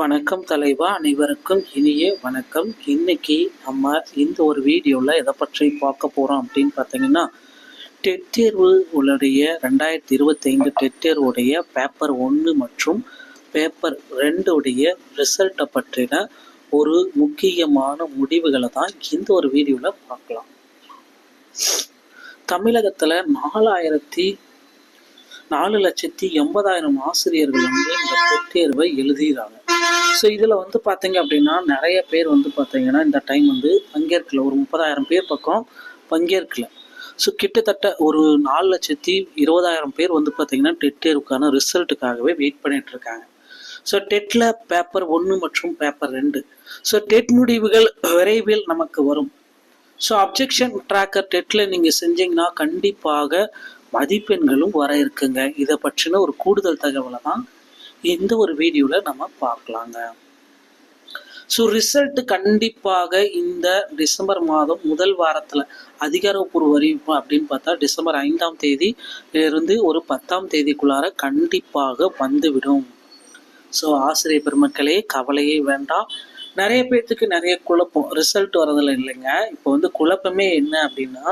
வணக்கம் தலைவா அனைவருக்கும் இனிய வணக்கம். இன்னைக்கு நம்ம இந்த ஒரு வீடியோவில் எதை பற்றி பார்க்க போகிறோம் அப்படின்னு பார்த்தீங்கன்னா டெட் தேர்வு உடைய ரெண்டாயிரத்தி இருபத்தைந்து டெட் தேர்வுடைய பேப்பர் ஒன்று மற்றும் பேப்பர் ரெண்டுடைய ரிசல்ட்டை பற்றின ஒரு முக்கியமான முடிவுகளை தான் இந்த ஒரு வீடியோவில் பார்க்கலாம். தமிழகத்தில் நாலாயிரத்தி நாலு லட்சத்தி எண்பதாயிரம் ஆசிரியர்கள் வந்து இந்த டெட் தேர்வை எழுதுகிறாங்க ஸோ இதில் வந்து பார்த்தீங்க அப்படின்னா நிறைய பேர் வந்து பார்த்தீங்கன்னா இந்த டைம் வந்து பங்கேற்கல. ஒரு முப்பதாயிரம் பேர் பக்கம் பங்கேற்கல. ஸோ கிட்டத்தட்ட ஒரு நாலு லட்சத்தி இருபதாயிரம் பேர் வந்து பார்த்தீங்கன்னா டெட் தேர்வுக்கான ரிசல்ட்டுக்காகவே வெயிட் பண்ணிட்டு இருக்காங்க. ஸோ டெட்டில் பேப்பர் ஒன்று மற்றும் பேப்பர் ரெண்டு. ஸோ டெட் முடிவுகள் விரைவில் நமக்கு வரும். ஸோ அப்ஜெக்ஷன் ட்ராக்கர் டெட்டில் நீங்கள் செஞ்சீங்கன்னா கண்டிப்பாக மதிப்பெண்களும் வர இருக்குங்க. இதை பற்றின ஒரு கூடுதல் தகவலை தான் இந்த ஒரு வீடியோவில் நம்ம பார்க்கலாங்க. ஸோ ரிசல்ட் கண்டிப்பாக இந்த டிசம்பர் மாதம் முதல் வாரத்தில் அதிகாரப்பூர்வ அறிவிப்பு அப்படின்னு பார்த்தா டிசம்பர் ஐந்தாம் தேதி இருந்து ஒரு பத்தாம் தேதிக்குள்ளார கண்டிப்பாக வந்துவிடும். ஸோ ஆசிரியர் பெருமக்களே கவலையே வேண்டாம். நிறைய பேர்த்துக்கு நிறைய குழப்பம். ரிசல்ட் வரதில்லை இல்லைங்க. இப்போ வந்து குழப்பமே என்ன அப்படின்னா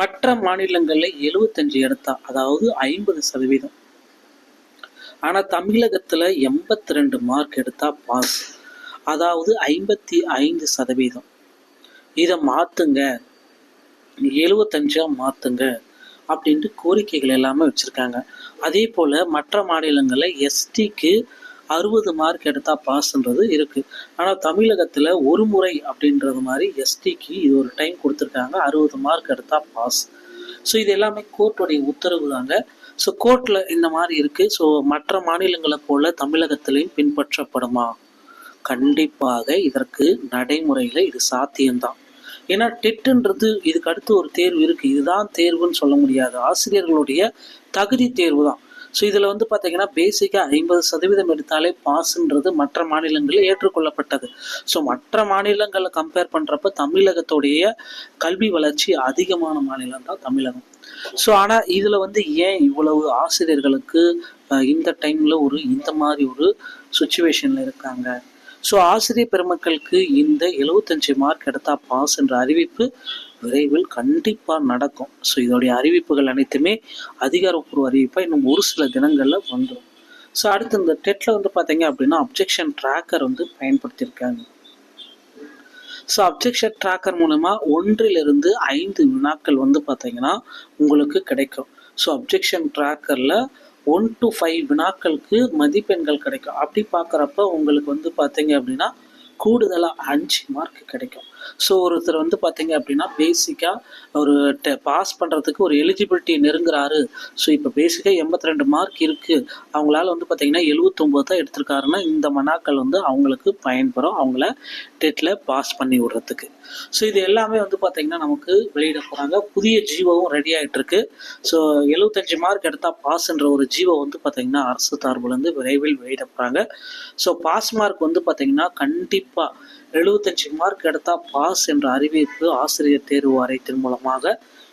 மற்ற மாநிலங்களில் எழுபத்தஞ்சு எடுத்தா அதாவது ஐம்பது சதவீதம். ஆனால் தமிழகத்தில் எண்பத்தி ரெண்டு மார்க் எடுத்தால் பாஸ் அதாவது ஐம்பத்தி ஐந்து சதவீதம். இதை மாற்றுங்க எழுபத்தஞ்சா மாற்றுங்க அப்படின்ட்டு கோரிக்கைகள் எல்லாமே வச்சுருக்காங்க. அதே போல் மற்ற மாநிலங்களில் எஸ்டிக்கு அறுபது மார்க் எடுத்தால் பாஸ்ன்றது இருக்குது ஆனால் தமிழகத்தில் ஒரு முறை அப்படின்றது மாதிரி எஸ்டிக்கு இது ஒரு டைம் கொடுத்துருக்காங்க. அறுபது மார்க் எடுத்தால் பாஸ் ஸோ இது எல்லாமே கோர்ட்டுடைய உத்தரவு தாங்க. ஸோ கோர்ட்டில் இந்த மாதிரி இருக்குது ஸோ மற்ற மாநிலங்களை போல தமிழகத்திலையும் பின்பற்றப்படுமா? கண்டிப்பாக இதற்கு நடைமுறையில் இது சாத்தியம்தான். ஏன்னா டெட்டுன்றது இதுக்கு அடுத்து ஒரு தேர்வு இருக்குது இதுதான் தேர்வுன்னு சொல்ல முடியாது. ஆசிரியர்களுடைய தகுதி தேர்வு தான் ஸோ இதில் வந்து பார்த்தீங்கன்னா பேசிக்காக ஐம்பது சதவீதம் எடுத்தாலே பாஸ்ன்றது மற்ற மாநிலங்களில் ஏற்றுக்கொள்ளப்பட்டது. ஸோ மற்ற மாநிலங்களை கம்பேர் பண்ணுறப்ப தமிழகத்துடைய கல்வி வளர்ச்சி அதிகமான மாநிலம் தான் தமிழகம். ஸோ ஆனால் இதில் வந்து ஏன் இவ்வளவு ஆசிரியர்களுக்கு இந்த டைமில் ஒரு இந்த மாதிரி ஒரு சுச்சுவேஷனில் இருக்காங்க? ஸோ ஆசிரியர் பெருமக்களுக்கு இந்த எழுவத்தஞ்சு மார்க் எடுத்தால் பாஸ் என்ற அறிவிப்பு விரைவில் கண்டிப்பாக நடக்கும். ஸோ இதோடைய அறிவிப்புகள் அனைத்துமே அதிகாரப்பூர்வ அறிவிப்பாக இன்னும் ஒரு சில தினங்களில் வந்துடும் ஸோ அடுத்து இந்த டெட்டில் வந்து பார்த்தீங்க அப்படின்னா அப்ஜெக்ஷன் ட்ராக்கர் வந்து பயன்படுத்தியிருக்காங்க. ஸோ அப்ஜெக்ஷன் ட்ராக்கர் மூலமாக ஒன்றிலிருந்து ஐந்து வினாக்கள் வந்து பார்த்தீங்கன்னா உங்களுக்கு கிடைக்கும். ஸோ அப்ஜெக்ஷன் ட்ராக்கரில் ஒன் டு ஃபைவ் வினாக்களுக்கு மதிப்பெண்கள் கிடைக்கும். அப்படி பார்க்குறப்ப உங்களுக்கு வந்து பார்த்தீங்க அப்படின்னா கூடுதலாக அஞ்சு மார்க் கிடைக்கும். ஸோ ஒருத்தர் வந்து பார்த்தீங்க அப்படின்னா பேசிக்காக ஒரு பாஸ் பண்ணுறதுக்கு ஒரு எலிஜிபிலிட்டி நெருங்குறாரு. ஸோ இப்போ பேசிக்காக எண்பத்தி ரெண்டு மார்க் இருக்குது அவங்களால வந்து பார்த்தீங்கன்னா எழுபத்தொம்போது தான் எடுத்திருக்காருன்னா இந்த மனாக்கள் வந்து அவங்களுக்கு பயன்பெறும். அவங்கள டெட்டில் பாஸ் பண்ணி விடுறதுக்கு. ஸோ இது எல்லாமே வந்து பார்த்தீங்கன்னா நமக்கு வெளியிட போகிறாங்க புதிய ஜீவோவும் ரெடி ஆகிட்டுருக்கு ஸோ எழுபத்தஞ்சு மார்க் எடுத்தால் பாஸ்ன்ற ஒரு ஜீவோ வந்து பார்த்தீங்கன்னா அரசு சார்புலேருந்து விரைவில் வெளியிட போகிறாங்க ஸோ பாஸ் மார்க் வந்து பார்த்தீங்கன்னா கண்டிப்பாக எழுபத்தஞ்சு மார்க் எடுத்தால் பாஸ் என்ற அறிவிப்பு ஆசிரியர் தேர்வு வாரியத்தின் மூலமாக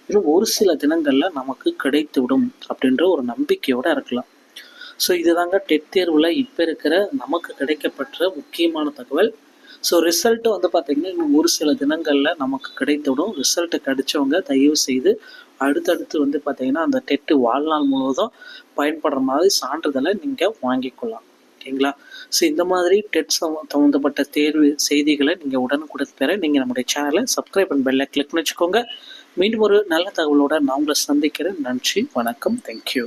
இன்னும் ஒரு சில தினங்களில் நமக்கு கிடைத்துவிடும் அப்படின்ற ஒரு நம்பிக்கையோடு இருக்கலாம். ஸோ இதுதாங்க டெட் தேர்வில் இப்போ இருக்கிற நமக்கு கிடைக்கப்பட்ட முக்கியமான தகவல். ஸோ ரிசல்ட்டு வந்து பார்த்திங்கன்னா இன்னும் ஒரு சில தினங்களில் நமக்கு கிடைத்துவிடும். ரிசல்ட்டு கிடைச்சவங்க தயவு செய்து அடுத்தடுத்து வந்து பார்த்திங்கன்னா அந்த டெட்டு வாழ்நாள் முழுவதும் பயன்படுற மாதிரி சான்றிதழை நீங்கள் வாங்கிக்கொள்ளலாம். ஓகேங்களா? ஸோ இந்த மாதிரி டெட் சம்மந்தப்பட்ட தேர்வு செய்திகளை நீங்கள் உடனுக்குடன் பெற நீங்கள் நம்முடைய சேனலை சப்ஸ்கிரைப் அண்ட் பெல்லை கிளிக் பண்ணி வச்சுக்கோங்க மீண்டும் ஒரு நல்ல தகவலோட நான் உங்களை சந்திக்கிறேன். நன்றி வணக்கம். தேங்க்யூ